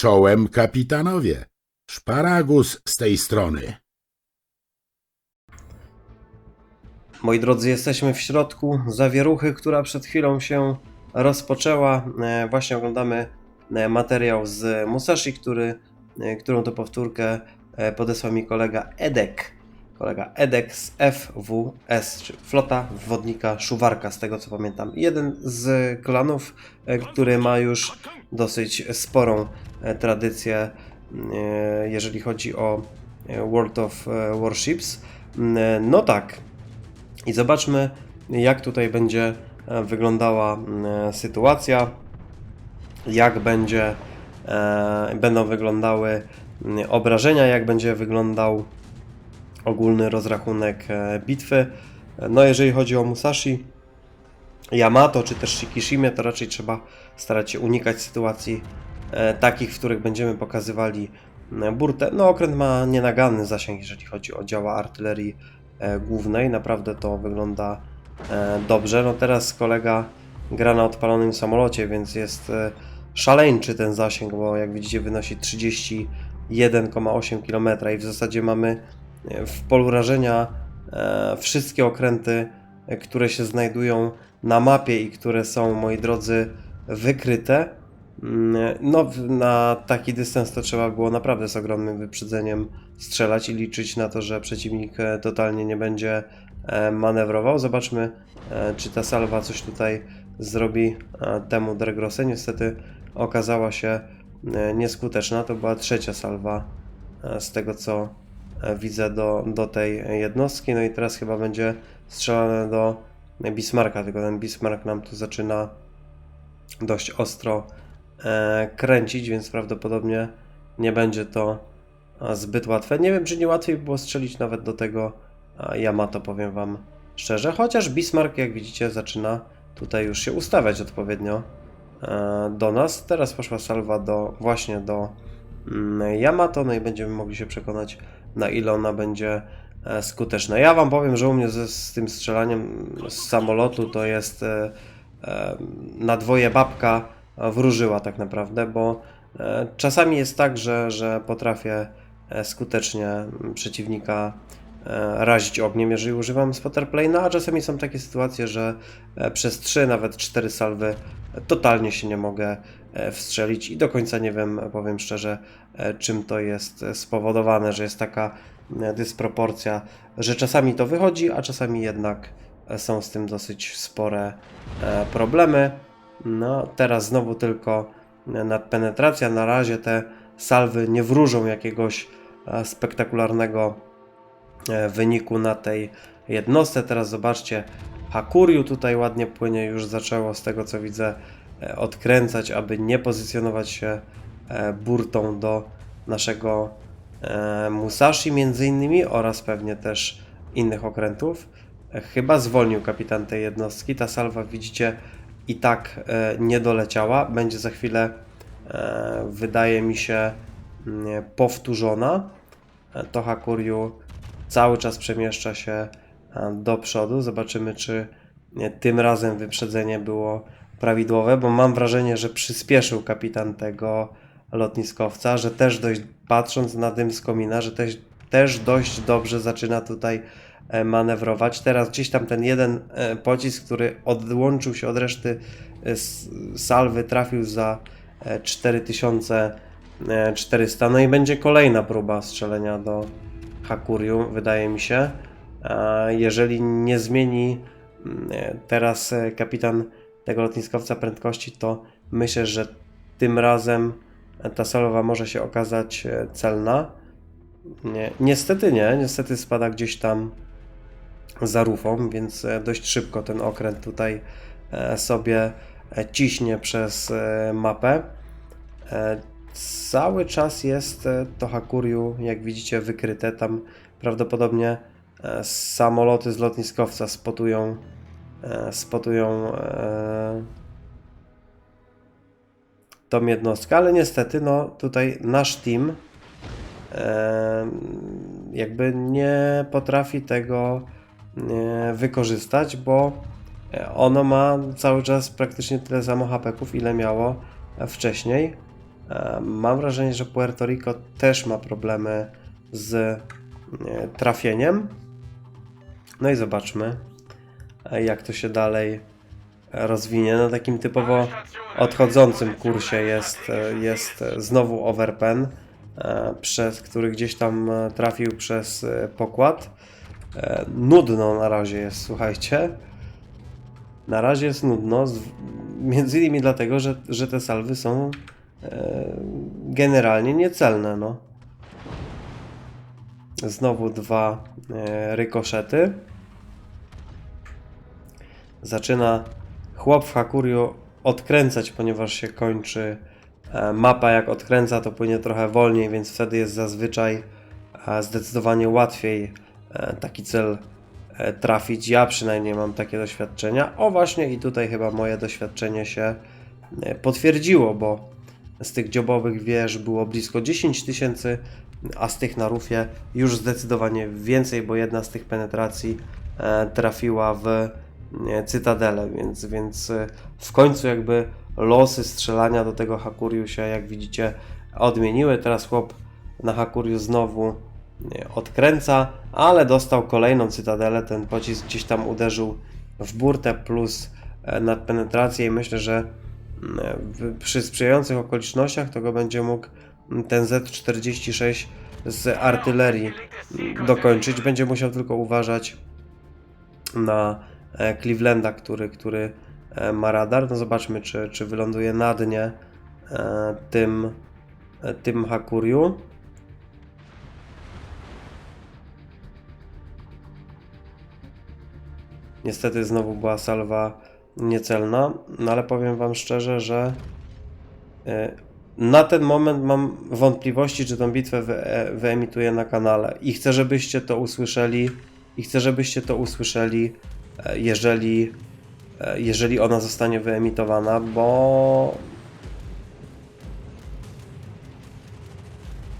Czołem kapitanowie. Szparagus z tej strony. Moi drodzy, jesteśmy w środku zawieruchy, która przed chwilą się rozpoczęła. E, Właśnie oglądamy e, materiał z Musashi, który, e, którą to powtórkę podesłał mi kolega Edek. Kolega Edek z FWS, czy Flota Wodnika Szuwarka, z tego co pamiętam. Jeden z klanów, e, który ma już dosyć sporą e, tradycję, e, jeżeli chodzi o World of Warships. Mm, No tak, i zobaczmy, jak tutaj będzie wyglądała mm, sytuacja, jak będzie, będą wyglądały mm, obrażenia, jak będzie wyglądał ogólny rozrachunek e, bitwy. No, jeżeli chodzi o Musashi, Yamato czy też Shikishimie, to raczej trzeba starać się unikać sytuacji e, takich, w których będziemy pokazywali e, burtę. No, okręt ma nienaganny zasięg, jeżeli chodzi o działa artylerii głównej. Naprawdę to wygląda dobrze. No teraz kolega gra na odpalonym samolocie, więc jest szaleńczy ten zasięg, bo jak widzicie wynosi 31,8 km i w zasadzie mamy w polu rażenia e, wszystkie okręty, e, które się znajdują na mapie i które są, moi drodzy, wykryte. Mm, No, w- na taki dystans to trzeba było naprawdę z ogromnym wyprzedzeniem strzelać i liczyć na to, że przeciwnik e, totalnie nie będzie e, manewrował. Zobaczmy, e, czy ta salwa coś tutaj zrobi e, temu Dregrosę. Niestety okazała się e, nieskuteczna. To była trzecia salwa e, z tego, co e, widzę do, do tej jednostki. No i teraz chyba będzie strzelane do Bismarcka, tylko ten Bismarck nam tu zaczyna dość ostro e, kręcić, więc prawdopodobnie nie będzie to zbyt łatwe. Nie wiem, czy nie łatwiej było strzelić nawet do tego Yamato, powiem Wam szczerze. Chociaż Bismarck, jak widzicie, zaczyna tutaj już się ustawiać odpowiednio e, do nas. Teraz poszła salwa do, właśnie do Yamato, no i będziemy mogli się przekonać, na ile ona będzie e, skuteczna. Ja Wam powiem, że u mnie ze, z tym strzelaniem z samolotu to jest e, e, na dwoje babka wróżyła tak naprawdę, bo czasami jest tak, że, że potrafię skutecznie mm, przeciwnika razić ogniem, jeżeli używam spotterplane'a, a czasami są takie sytuacje, że e, przez 3, nawet 4 salwy totalnie się nie mogę e, wstrzelić i do końca nie wiem, powiem szczerze, e, czym to jest e, spowodowane, że jest taka e, dysproporcja, że czasami to wychodzi, a czasami jednak e, są z tym dosyć spore e, problemy. No, teraz znowu tylko e, nadpenetracja. Na razie te salwy nie wróżą jakiegoś e, spektakularnego e, wyniku na tej jednostce. Teraz zobaczcie, Hakuryu tutaj ładnie płynie, już zaczęło z tego co widzę e, odkręcać, aby nie pozycjonować się e, burtą do naszego e, Musashi między innymi oraz pewnie też innych okrętów. E, Chyba zwolnił kapitan tej jednostki. Ta salwa widzicie i tak e, nie doleciała. Będzie za chwilę, e, wydaje mi się, mm, powtórzona. E, To Hakuryu cały czas przemieszcza się e, do przodu. Zobaczymy, czy nie, tym razem wyprzedzenie było prawidłowe, bo mam wrażenie, że przyspieszył kapitan tego lotniskowca, że też dość, patrząc na dym z komina, że też, też dość dobrze zaczyna tutaj e, manewrować. Teraz gdzieś tam ten jeden e, pocisk, który odłączył się od reszty e, salwy, trafił za e, 4400. No i będzie kolejna próba strzelenia do Hakuryu, wydaje mi się. Jeżeli nie zmieni mm, teraz e, kapitan tego lotniskowca prędkości, to myślę, że tym razem ta salwa może się okazać e, celna. Nie, niestety nie, niestety spada gdzieś tam za rufą, więc e, dość szybko ten okręt tutaj sobie ciśnie przez mapę. Cały czas jest e, to Hakuryu, jak widzicie, wykryte. Tam prawdopodobnie e, samoloty z lotniskowca spotują, e, spotują tą jednostkę, ale niestety, no tutaj nasz team jakby nie potrafi tego wykorzystać, bo ono ma cały czas praktycznie tyle samo hapeków, ile miało wcześniej. Mam wrażenie, że Puerto Rico też ma problemy z e, trafieniem. No i zobaczmy, e, jak to się dalej rozwinie. Na takim typowo odchodzącym kursie jest, e, jest znowu Overpen, przez który gdzieś tam trafił przez pokład. Nudno na razie jest, słuchajcie. Na razie jest nudno, między innymi dlatego, że, że te salwy są generalnie niecelne, no. Znowu dwa e, rykoszety. Zaczyna chłop w Hakuriu odkręcać, ponieważ się kończy e, mapa. Jak odkręca, to płynie trochę wolniej, więc wtedy jest zazwyczaj e, zdecydowanie łatwiej e, taki cel e, trafić. Ja przynajmniej mam takie doświadczenia. O właśnie i tutaj chyba moje doświadczenie się e, potwierdziło, bo z tych dziobowych wież było blisko 10 tysięcy, a z tych na rufie już zdecydowanie więcej, bo jedna z tych penetracji e, trafiła w e, cytadelę, więc, więc e, w końcu jakby losy strzelania do tego Hakuriu się, jak widzicie, odmieniły. Teraz chłop na Hakuriu znowu odkręca, ale dostał kolejną cytadelę. Ten pocisk gdzieś tam uderzył w burtę plus nad penetrację i myślę, że przy sprzyjających okolicznościach to go będzie mógł ten Z46 z artylerii dokończyć. Będzie musiał tylko uważać na e, Clevelanda, który, który e, ma radar. No zobaczmy, czy, czy wyląduje na dnie e, tym, tym Hakuriu. Niestety znowu była salwa niecelna, no ale powiem Wam szczerze, że e, na ten moment mam wątpliwości, czy tą bitwę wy, wyemituję na kanale. I chcę, żebyście to usłyszeli. I chcę, żebyście to usłyszeli, e, jeżeli, e, jeżeli ona zostanie wyemitowana, bo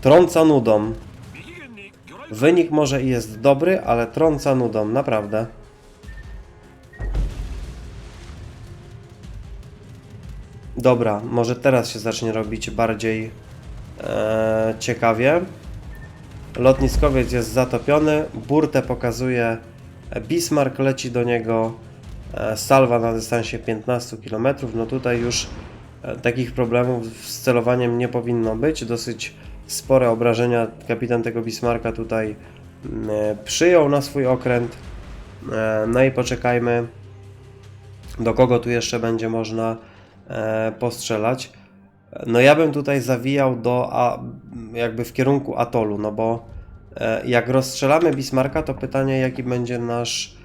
trąca nudą. Wynik może i jest dobry, ale trąca nudą, naprawdę. Dobra, może teraz się zacznie robić bardziej e, ciekawie. Lotniskowiec jest zatopiony, burtę pokazuje Bismarck, leci do niego e, salwa na dystansie 15 km. No tutaj już e, takich problemów z celowaniem nie powinno być. Dosyć spore obrażenia kapitan tego Bismarcka tutaj mm, e, przyjął na swój okręt. E, no i poczekajmy, do kogo tu jeszcze będzie można e, postrzelać. No ja bym tutaj zawijał do, a, jakby w kierunku atolu, no bo e, jak rozstrzelamy Bismarcka, to pytanie jaki będzie nasz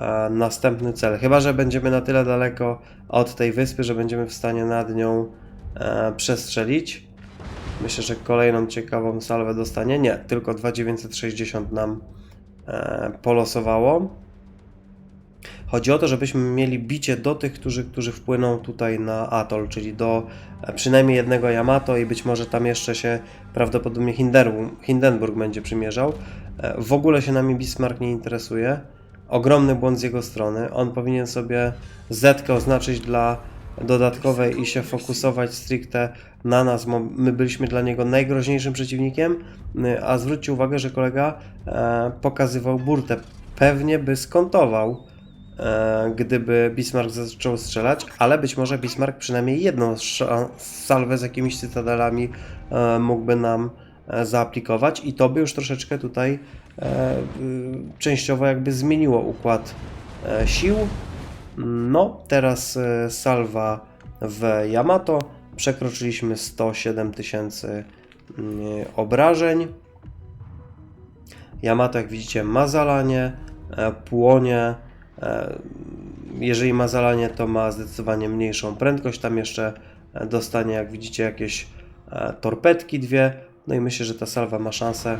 e, następny cel. Chyba, że będziemy na tyle daleko od tej wyspy, że będziemy w stanie nad nią e, przestrzelić. Myślę, że kolejną ciekawą salwę dostanie. Nie, tylko 2960 nam e, polosowało. Chodzi o to, żebyśmy mieli bicie do tych, którzy, którzy wpłyną tutaj na atol, czyli do e, przynajmniej jednego Yamato i być może tam jeszcze się prawdopodobnie Hindenburg, będzie przymierzał. E, W ogóle się nami Bismarck nie interesuje. Ogromny błąd z jego strony. On powinien sobie Z oznaczyć dla dodatkowej i się fokusować stricte na nas. My byliśmy dla niego najgroźniejszym przeciwnikiem, y, a zwróćcie uwagę, że kolega e, pokazywał burtę. Pewnie by skontował, e, gdyby Bismarck zaczął strzelać, ale być może Bismarck przynajmniej jedną salwę z jakimiś cytadelami e, mógłby nam e, zaaplikować i to by już troszeczkę tutaj e, częściowo jakby zmieniło układ e, sił. No, teraz e, salwa w Yamato. Przekroczyliśmy 107 tysięcy mm, obrażeń. Yamato, jak widzicie, ma zalanie, e, płonie. E, Jeżeli ma zalanie, to ma zdecydowanie mniejszą prędkość. Tam jeszcze e, dostanie, jak widzicie, jakieś e, torpedki dwie. No i myślę, że ta salwa ma szansę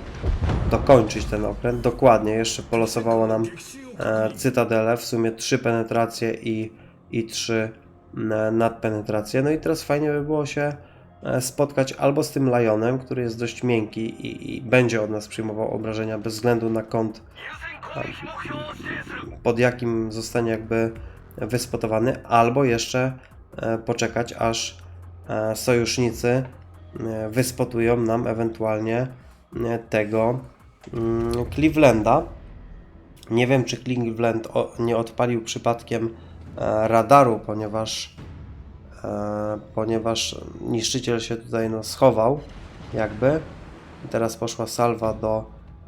dokończyć ten okręt. Dokładnie, jeszcze polosowało nam cytadele, w sumie trzy penetracje i, i trzy nadpenetracje. No i teraz fajnie by było się spotkać albo z tym Lionem, który jest dość miękki i, i będzie od nas przyjmował obrażenia bez względu na kąt, pod jakim zostanie jakby wyspotowany, albo jeszcze e, poczekać aż e, sojusznicy e, wyspotują nam ewentualnie tego mm, Clevelanda. Nie wiem, czy Cleveland nie odpalił przypadkiem radaru, ponieważ, ponieważ niszczyciel się tutaj no, schował, jakby. Teraz poszła salwa do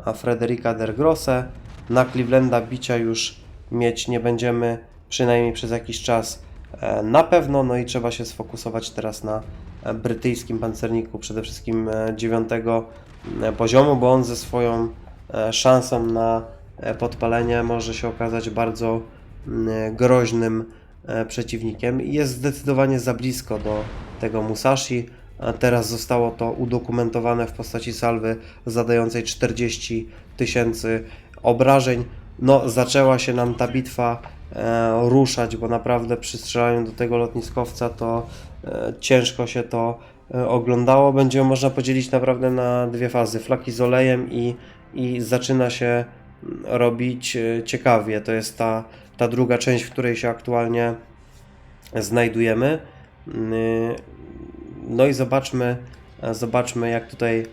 e, Frederika Dergrosse. Na Clevelanda bicia już mieć nie będziemy, przynajmniej przez jakiś czas e, na pewno. No i trzeba się sfokusować teraz na e, brytyjskim pancerniku, przede wszystkim e, dziewiątego poziomu, bo on ze swoją szansą na podpalenie może się okazać bardzo groźnym przeciwnikiem i jest zdecydowanie za blisko do tego Musashi. Teraz zostało to udokumentowane w postaci salwy zadającej 40 tysięcy obrażeń. No, zaczęła się nam ta bitwa e, ruszać, bo naprawdę przy strzelaniu do tego lotniskowca to e, ciężko się to e, oglądało. Będzie można podzielić naprawdę na dwie fazy: flaki z olejem i, i zaczyna się mm, robić e, ciekawie. To jest ta, ta druga część, w której się aktualnie znajdujemy. Mm, No i zobaczmy, e, zobaczmy jak tutaj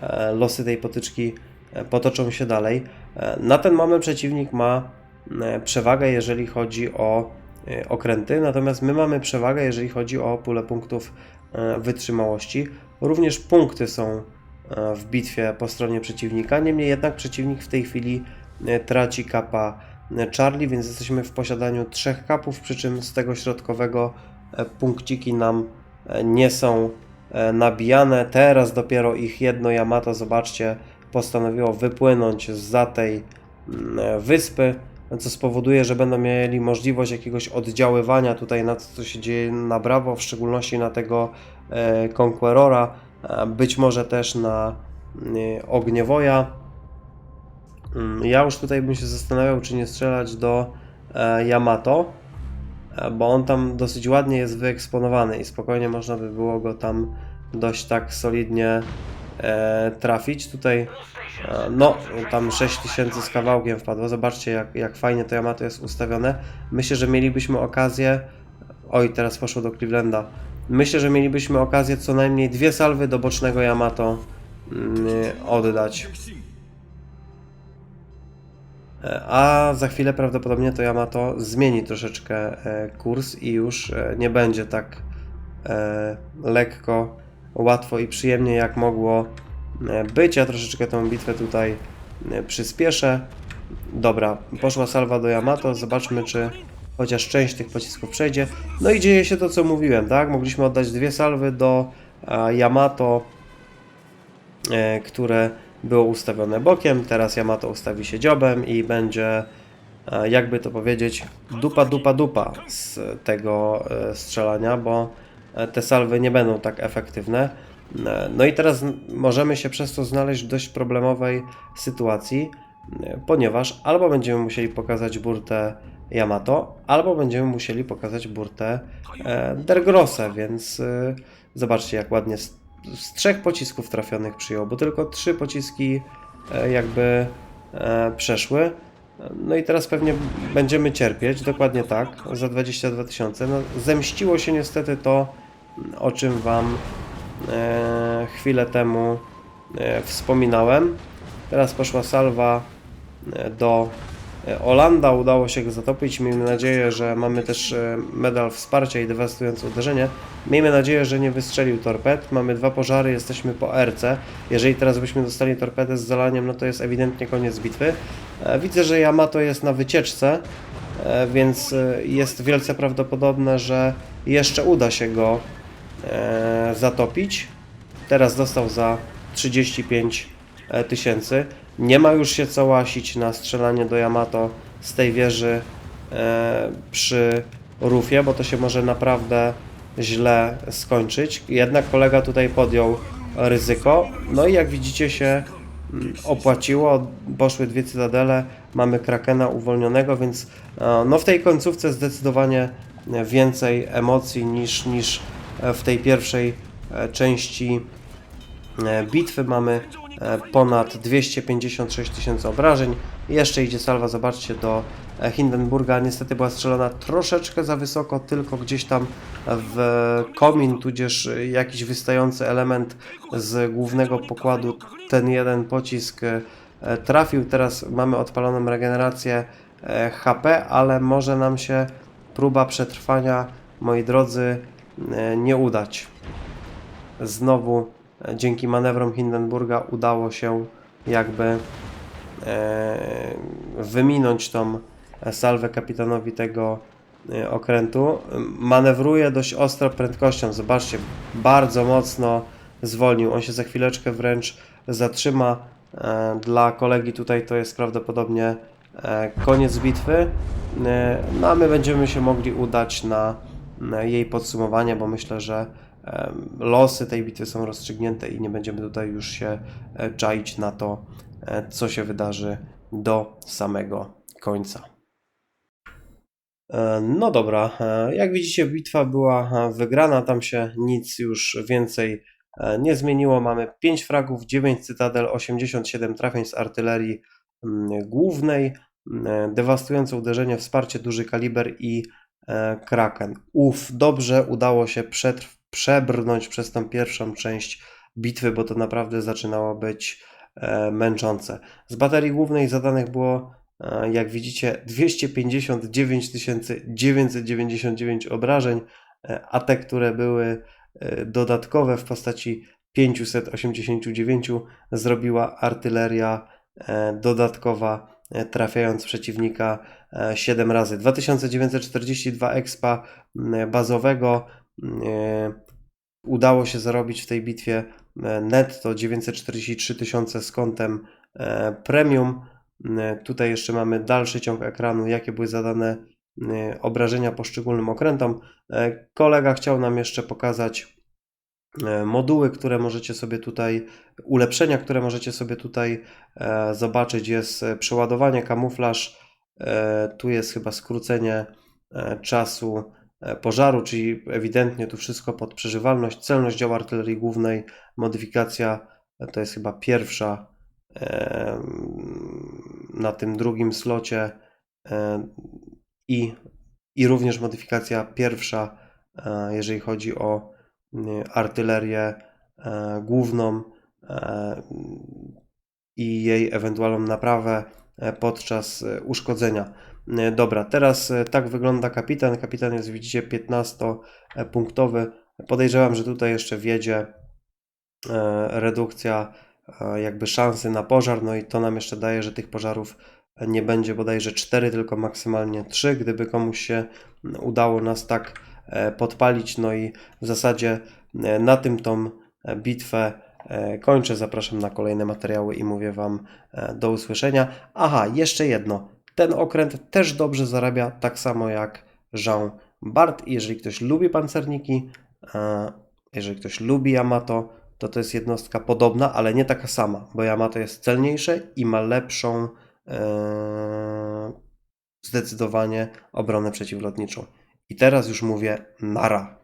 e, losy tej potyczki e, potoczą się dalej. E, Na ten moment przeciwnik ma e, przewagę, jeżeli chodzi o e, okręty, natomiast my mamy przewagę, jeżeli chodzi o pulę punktów wytrzymałości. Również punkty są w bitwie po stronie przeciwnika, niemniej jednak przeciwnik w tej chwili traci kapa Charlie, więc jesteśmy w posiadaniu trzech kapów, przy czym z tego środkowego punkciki nam nie są nabijane. Teraz dopiero ich jedno Yamato, zobaczcie, postanowiło wypłynąć za tej mm, e, wyspy, co spowoduje, że będą mieli możliwość jakiegoś oddziaływania tutaj na to, co się dzieje na Bravo, w szczególności na tego e, Conquerora, być może też na e, Ogniewoja. Mm, Ja już tutaj bym się zastanawiał, czy nie strzelać do Yamato, bo on tam dosyć ładnie jest wyeksponowany i spokojnie można by było go tam dość tak solidnie trafić. Tutaj e, no, tam 6000 z kawałkiem wpadło. Zobaczcie, jak, jak fajnie to Yamato jest ustawione. Myślę, że mielibyśmy okazję. Oj, teraz poszło do Clevelanda. Myślę, że mielibyśmy okazję co najmniej dwie salwy do bocznego Yamato mm, oddać. E, A za chwilę prawdopodobnie to Yamato zmieni troszeczkę e, kurs i już e, nie będzie tak e, lekko, łatwo i przyjemnie jak mogło e, być. Ja troszeczkę tą bitwę tutaj e, przyspieszę. Dobra, poszła salwa do Yamato. Zobaczmy, czy chociaż część tych pocisków przejdzie. No i dzieje się to, co mówiłem, tak? Mogliśmy oddać dwie salwy do e, Yamato, które było ustawione bokiem. Teraz Yamato ustawi się dziobem i będzie, jakby to powiedzieć, dupa, dupa, dupa z tego strzelania, bo te salwy nie będą tak efektywne. E, No i teraz możemy się przez to znaleźć w dość problemowej sytuacji, e, ponieważ albo będziemy musieli pokazać burtę Yamato, albo będziemy musieli pokazać burtę e, Dergrosse, więc e, zobaczcie jak ładnie z, z trzech pocisków trafionych przyjął, bo tylko trzy pociski e, jakby e, przeszły. No i teraz pewnie będziemy cierpieć, dokładnie tak, za 22 tysiące. No, zemściło się niestety to, o czym Wam e, chwilę temu e, wspominałem. Teraz poszła salwa e, do e, Olanda, udało się go zatopić. Miejmy nadzieję, że mamy też e, medal wsparcia i dewastujące uderzenie. Miejmy nadzieję, że nie wystrzelił torped. Mamy dwa pożary, jesteśmy po RC. Jeżeli teraz byśmy dostali torpedę z zalaniem, no to jest ewidentnie koniec bitwy. Widzę, że Yamato jest na wycieczce, więc jest wielce prawdopodobne, że jeszcze uda się go zatopić. Teraz dostał za 35 e, tysięcy. Nie ma już się co łasić na strzelanie do Yamato z tej wieży e, przy rufie, bo to się może naprawdę źle skończyć. Jednak kolega tutaj podjął ryzyko. No i jak widzicie się mm, opłaciło, poszły dwie cytadele, mamy Krakena uwolnionego, więc e, no w tej końcówce zdecydowanie więcej emocji niż, niż e, w tej pierwszej e, części e, bitwy mamy e, ponad 256 tysięcy obrażeń. Jeszcze idzie salwa, zobaczcie, do e, Hindenburga. Niestety była strzelona troszeczkę za wysoko, tylko gdzieś tam w komin, tudzież jakiś wystający element z głównego pokładu. Ten jeden pocisk e, trafił. Teraz mamy odpaloną regenerację e, HP, ale może nam się próba przetrwania, moi drodzy, e, nie udać. Znowu e, dzięki manewrom Hindenburga udało się jakby e, wyminąć tą salwę kapitanowi tego e, okrętu. Manewruje dość ostro prędkością. Zobaczcie, bardzo mocno zwolnił. On się za chwileczkę wręcz zatrzyma. E, Dla kolegi tutaj to jest prawdopodobnie e, koniec bitwy. E, No a my będziemy się mogli udać na jej podsumowanie, bo myślę, że losy tej bitwy są rozstrzygnięte i nie będziemy tutaj już się e, czaić na to, e, co się wydarzy do samego końca. E, No dobra, jak widzicie, bitwa była wygrana, tam się nic już więcej nie zmieniło. Mamy 5 fragów, 9 cytadel, 87 trafień z artylerii mm, głównej, dewastujące uderzenie, wsparcie, duży kaliber i Kraken. Uf, dobrze udało się przetrw- przebrnąć przez tą pierwszą część bitwy, bo to naprawdę zaczynało być e, męczące. Z baterii głównej zadanych było, e, jak widzicie, 259 999 obrażeń, e, a te, które były e, dodatkowe w postaci 589 zrobiła artyleria e, dodatkowa, e, trafiając przeciwnika e, 7 razy. 2942 expa bazowego e, udało się zarobić w tej bitwie e, netto 943 tysiące z kątem e, premium. E, Tutaj jeszcze mamy dalszy ciąg ekranu, jakie były zadane e, obrażenia poszczególnym okrętom. E, Kolega chciał nam jeszcze pokazać e, moduły, które możecie sobie tutaj, ulepszenia, które możecie sobie tutaj e, zobaczyć. Jest e, przeładowanie, kamuflaż, e, tu jest chyba skrócenie e, czasu e, pożaru, czyli ewidentnie tu wszystko pod przeżywalność, celność działu artylerii głównej, modyfikacja e, to jest chyba pierwsza e, na tym drugim slocie e, i, i również modyfikacja pierwsza, e, jeżeli chodzi o artylerię e, główną e, i jej ewentualną naprawę e, podczas uszkodzenia. Dobra, teraz tak wygląda kapitan. Kapitan jest, widzicie, 15-punktowy. Podejrzewam, że tutaj jeszcze wiedzie redukcja jakby szansy na pożar, no i to nam jeszcze daje, że tych pożarów nie będzie bodajże 4, tylko maksymalnie 3, gdyby komuś się udało nas tak podpalić, no i w zasadzie e, na tym tą e, bitwę e, kończę, zapraszam na kolejne materiały i mówię Wam e, do usłyszenia. Aha, jeszcze jedno, ten okręt też dobrze zarabia, tak samo jak Jean Bart, jeżeli ktoś lubi pancerniki, e, jeżeli ktoś lubi Yamato, to to jest jednostka podobna, ale nie taka sama, bo Yamato jest celniejsze i ma lepszą e, zdecydowanie obronę przeciwlotniczą. I teraz już mówię nara.